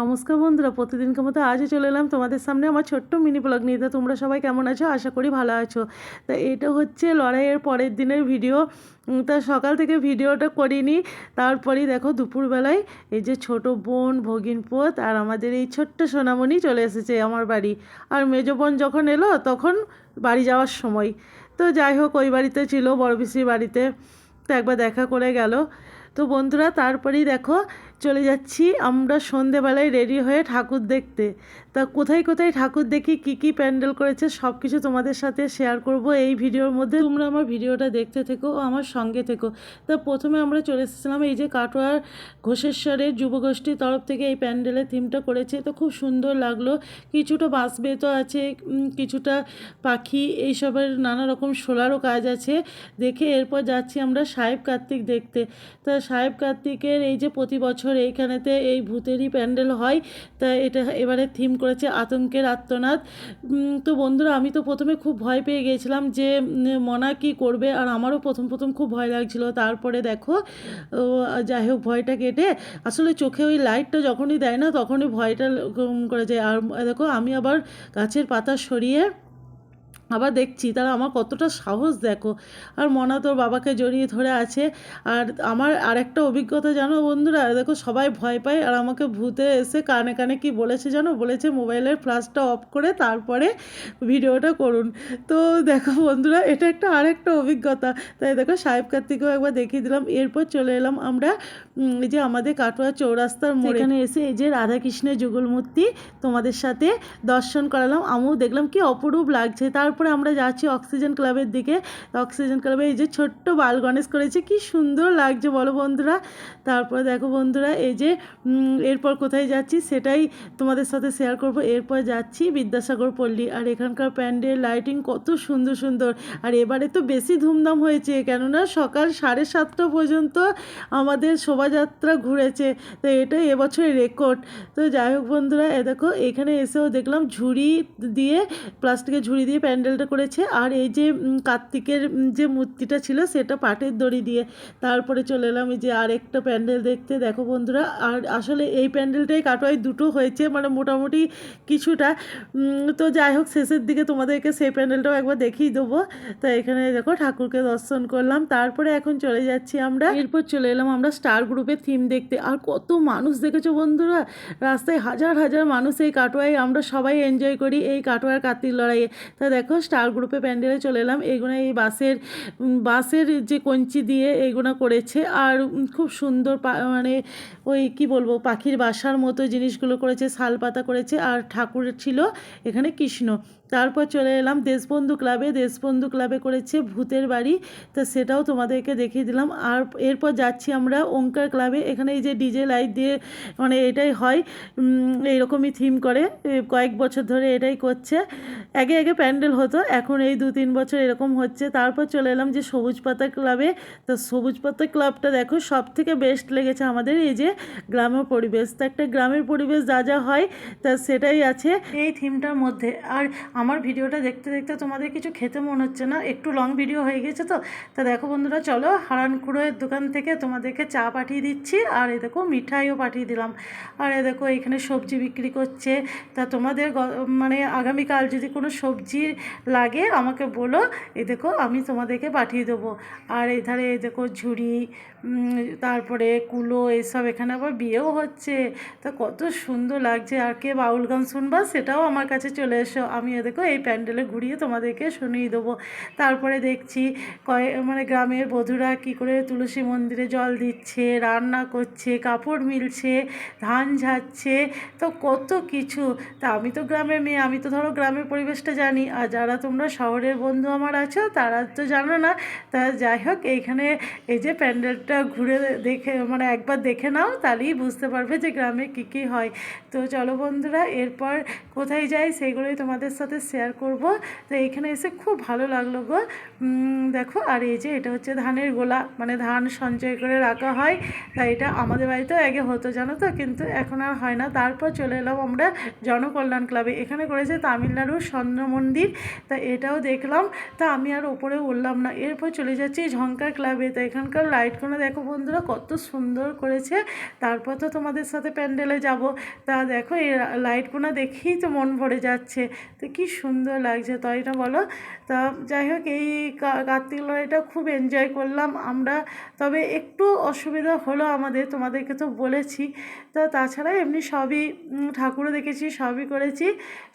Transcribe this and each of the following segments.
নমস্কার বন্ধুরা, প্রতিদিনকার মতো আজও চলে এলাম তোমাদের সামনে আমার ছোট্ট মিনি ব্লগ নিয়ে। তো তোমরা সবাই কেমন আছো? আশা করি ভালো আছো। তা এটা হচ্ছে লড়াইয়ের পরের দিনের ভিডিও তা সকাল থেকে ভিডিওটা করিনি। তারপরেই দেখো দুপুরবেলায় এই যে ছোট বোন ভগিনপোত আর আমাদের এই ছোট্ট সোনামণি চলে এসেছে আমার বাড়ি। আর মেজো বোন যখন এলো তখন বাড়ি যাওয়ার সময়। তো যাই হোক, ওই বাড়িতে ছিল বড় বাড়িতে। তো একবার দেখা করে গেল। তো বন্ধুরা, তারপরেই দেখো চলে যাচ্ছি। আমরা সন্ধেবেলায় রেডি হয়ে ঠাকুর দেখতে। তা কোথায় কোথায় ঠাকুর দেখি, কি কি প্যান্ডেল করেছে সব কিছু তোমাদের সাথে শেয়ার করব এই ভিডিওর মধ্যে। তোমরা আমার ভিডিওটা দেখতে থেকো ও আমার সঙ্গে থেকো। তা প্রথমে আমরা চলে এসেছিলাম এই যে কাটোয়ার ঘোষেশ্বরের যুবগোষ্ঠীর তরফ থেকে এই প্যান্ডেলের থিমটা করেছে। তো খুব সুন্দর লাগল। কিছুটা বাঁশ বেতো আছে কিছুটা পাখি, এইসবের নানা রকম শোলারও কাজ আছে। দেখে এরপর যাচ্ছি আমরা সাহেব কার্তিক দেখতে। তা সাহেব কার্তিকের এই যে প্রতি বছর এইখানেতে এই ভূতেরই প্যান্ডেল হয়। তা এটা এবারে থিম করেছে আতঙ্কের আত্মনাদ তো বন্ধুরা, আমি তো প্রথমে খুব ভয় পেয়ে গিয়েছিলাম যে মনা কি করবে? আর আমারও প্রথম প্রথম খুব ভয় লাগছিল। তারপরে দেখো যাই হোক, ভয়টা কেটে আসলে চোখে ওই লাইটটা যখনই দেয় না, তখনই ভয়টা করে যায়। আর দেখো, আমি আবার গাছের পাতা সরিয়ে আবার দেখছি তারা আমার কতটা সাহস, দেখো। আর মনা তোর বাবাকে জড়িয়ে ধরে আছে। আর আমার আরেকটা অভিজ্ঞতা জানো বন্ধুরা? দেখো, সবাই ভয় পায় আর আমাকে ভূতে এসে কানে কানে কি বলেছে জানো? বলেছে মোবাইলের ফ্ল্যাশটা অফ করে তারপরে ভিডিওটা করুন। তো দেখো বন্ধুরা, এটা একটা আরেকটা অভিজ্ঞতা। তাই দেখো, সাহেব কার্তিকেও একবার দেখিয়ে দিলাম। এরপর চলে এলাম আমরা এই যে আমাদের কাটোয়া চৌরাস্তার মোড়ে। এখানে এসে এই যে রাধাকৃষ্ণের যুগল মূর্তি তোমাদের সাথে দর্শন করালাম। আমিও দেখলাম কি অপরূপ লাগছে। তারপরে আমরা যাচ্ছি অক্সিজেন ক্লাবের দিকে। অক্সিজেন ক্লাবে এই যে ছোট্ট বাল গণেশ করেছে, কি সুন্দর লাগছে, বলো বন্ধুরা। তারপরে দেখো বন্ধুরা, এই যে এরপর কোথায় যাচ্ছি সেটাই তোমাদের সাথে শেয়ার করব। এরপর যাচ্ছি বিদ্যাসাগর পল্লী, আর এখানকার প্যান্ডেল লাইটিং কত সুন্দর সুন্দর। আর এবারে তো বেশি ধুমধাম হয়েছে, কেননা সকাল সাড়ে সাতটা পর্যন্ত আমাদের শোভাযাত্রা ঘুরেছে, তো এটাই এবছরের রেকর্ড তো যাই হোক বন্ধুরা, এ দেখো, এখানে এসেও দেখলাম ঝুড়ি দিয়ে প্লাস্টিকের ঝুড়ি দিয়ে প্যান্ডেলটা করেছে। আর এই যে কার্তিকের যে মূর্তিটা ছিল সেটা পাটের দড়ি দিয়ে তারপরে চলে এলাম এই যে আরেকটা প্যান্ডেল দেখতে। দেখো বন্ধুরা, আর আসলে এই প্যান্ডেলটাই কাটোয়ায় দুটো হয়েছে মানে মোটামুটি কিছুটা। তো যাই হোক, শেষের দিকে তোমাদেরকে সেই প্যান্ডেলটাও একবার দেখিয়ে দেবো। তো এখানে দেখো ঠাকুরকে দর্শন করলাম। তারপরে এখন চলে যাচ্ছি আমরা। এরপর চলে এলাম আমরা স্টার গ্রুপের থিম দেখতে। আর কত মানুষ দেখেছ বন্ধুরা? রাস্তায় হাজার হাজার মানুষ এই কাটোয়ায়। আমরা সবাই এনজয় করি এই কাটোয়ার কার্তিক লড়াইয়ে। তা দেখো স্টার গ্রুপে প্যান্ডেলে চলে এলাম। এইগুলো এই বাসের বাসের যে কঞ্চি দিয়ে এইগুলো করেছে। আর খুব সুন্দর মানে ওই কি বলব, পাখির বাসার মতো জিনিসগুলো করেছে শাল পাতা করেছে। আর ঠাকুর ছিল এখানে কৃষ্ণ। তারপর চলে এলাম দেশবন্ধু ক্লাবে। দেশবন্ধু ক্লাবে করেছে ভূতের বাড়ি। তো সেটাও তোমাদেরকে দেখিয়ে দিলাম। আর এরপর যাচ্ছি আমরা ওঙ্কার ক্লাবে। এখানে এই যে ডিজে লাইট দিয়ে মানে এটাই হয়। এইরকমই থিম করে। কয়েক বছর ধরে এটাই করছে। আগে আগে প্যান্ডেল হতো। এখন এই দু তিন বছর এরকম হচ্ছে। তারপর চলে এলাম যে সবুজ পাতা ক্লাবে। তো সবুজ পাতা ক্লাবটা দেখো সব থেকে বেস্ট লেগেছে আমাদের এই যে গ্রামের পরিবেশ। তো একটা গ্রামের পরিবেশ যা যা হয়, তা সেটাই আছে। এই থিমটার মধ্যে। আর আমার ভিডিওটা দেখতে দেখতে তোমাদের কিছু খেতে মনে হচ্ছে না, একটু লং ভিডিও হয়ে গেছে তো, তা দেখো বন্ধুরা চলো হারানকুড়োয়ের দোকান থেকে তোমাদেরকে চা পাঠিয়ে দিচ্ছি, আর এ দেখো মিঠাইও পাঠিয়ে দিলাম, আর এ দেখো এখানে সবজি বিক্রি করছে, তা তোমাদের মানে আগামীকাল যদি কোনো সবজি লাগে আমাকে বলো, এ দেখো আমি তোমাদেরকে পাঠিয়ে দেবো, আর এধারে এ দেখো ঝুড়ি তারপরে কুলো, এসব এখানে আবার বিয়েও হচ্ছে, তা কত সুন্দর লাগছে, আর কে বাউল গান শুনবা সেটাও আমার কাছে চলে এসো, আমি দেখো, এই প্যান্ডেলে ঘুরিয়ে তোমাদেরকে শুনিয়ে দেবো। তারপরে দেখছি কয়ে মানে গ্রামের বধূরা কী করে তুলসী মন্দিরে জল দিচ্ছে, রান্না করছে, কাপড় মিলছে, ধান ঝাড়ছে, তো কত কিছু। তা আমি তো গ্রামের মেয়ে, আমি তো ধরো গ্রামের পরিবেশটা জানি। আর যারা তোমরা শহরের বন্ধু আমার আছো, তারা তো জানো না। তা যাই হোক, এইখানে এই যে প্যান্ডেলটা ঘুরে দেখে মানে একবার দেখে নাও, তাহলেই বুঝতে পারবে যে গ্রামে কী কী হয়। তো চলো বন্ধুরা, এরপর কোথায় যাই, সেইগুলোই তোমাদের সাথে শেয়ার করব। তো এখানে এসে খুব ভালো লাগল গো। দেখো, আর এই যে এটা হচ্ছে ধানের গোলা মানে ধান সঞ্চয় করে রাখা হয়। তাই এটা আমাদের বাড়িতেও আগে হতো, জানো তো? কিন্তু এখন আর হয় না। তারপর চলে এলাম আমরা জনকল্যাণ ক্লাবে। এখানে করেছে তামিলনাড়ুর স্বর্ণ মন্দির। তা এটাও দেখলাম। তা আমি আর ওপরে উঠলাম না। এরপর চলে যাচ্ছি ঝঙ্কার ক্লাবে। তো এখানকার লাইটগুলো দেখো বন্ধুরা, কত সুন্দর করেছে। তারপর তো তোমাদের সাথে প্যান্ডেলে যাব। তা দেখো, এই লাইটগুলো দেখেই তো মন ভরে যাচ্ছে। তো কি সুন্দর লাগছে। তাই না বলো। তা যাই হোক, এই কার্তিক লড়াইটা খুব এনজয় করলাম আমরা। তবে একটু অসুবিধা হলো আমাদের, তোমাদেরকে তো বলেছি। তা তাছাড়া এমনি সবই ঠাকুরও দেখেছি, সবই করেছি।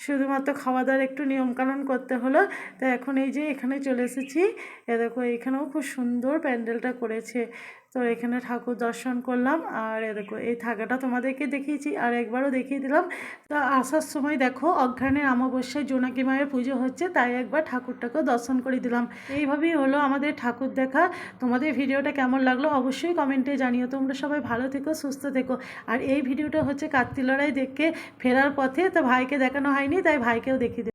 শুধুমাত্র খাওয়া দাওয়ার একটু নিয়মকানুন করতে হলো। তো এখন এই যে এখানে চলে এসেছি। এ দেখো, এখানেও খুব সুন্দর প্যান্ডেলটা করেছে। তো এখানে ঠাকুর দর্শন করলাম। আর দেখো, এই থাকাটা তোমাদেরকে দেখিয়েছি, আর একবারও দেখিয়ে দিলাম। তা আসার সময় দেখো অজ্ঞানের অমাবস্যায় জোনাকি মায়ের পুজো হচ্ছে, তাই একবার ঠাকুরটাকেও দর্শন করে দিলাম। এইভাবেই হলো আমাদের ঠাকুর দেখা। তোমাদের ভিডিওটা কেমন লাগল অবশ্যই কমেন্টে জানিও। তোমরা সবাই ভালো থেকো, সুস্থ থেকো। আর এই ভিডিওটা হচ্ছে কার্তিক লড়াই দেখে ফেরার পথে। তো ভাইকে দেখানো হয়নি, তাই ভাইকেও দেখিয়ে।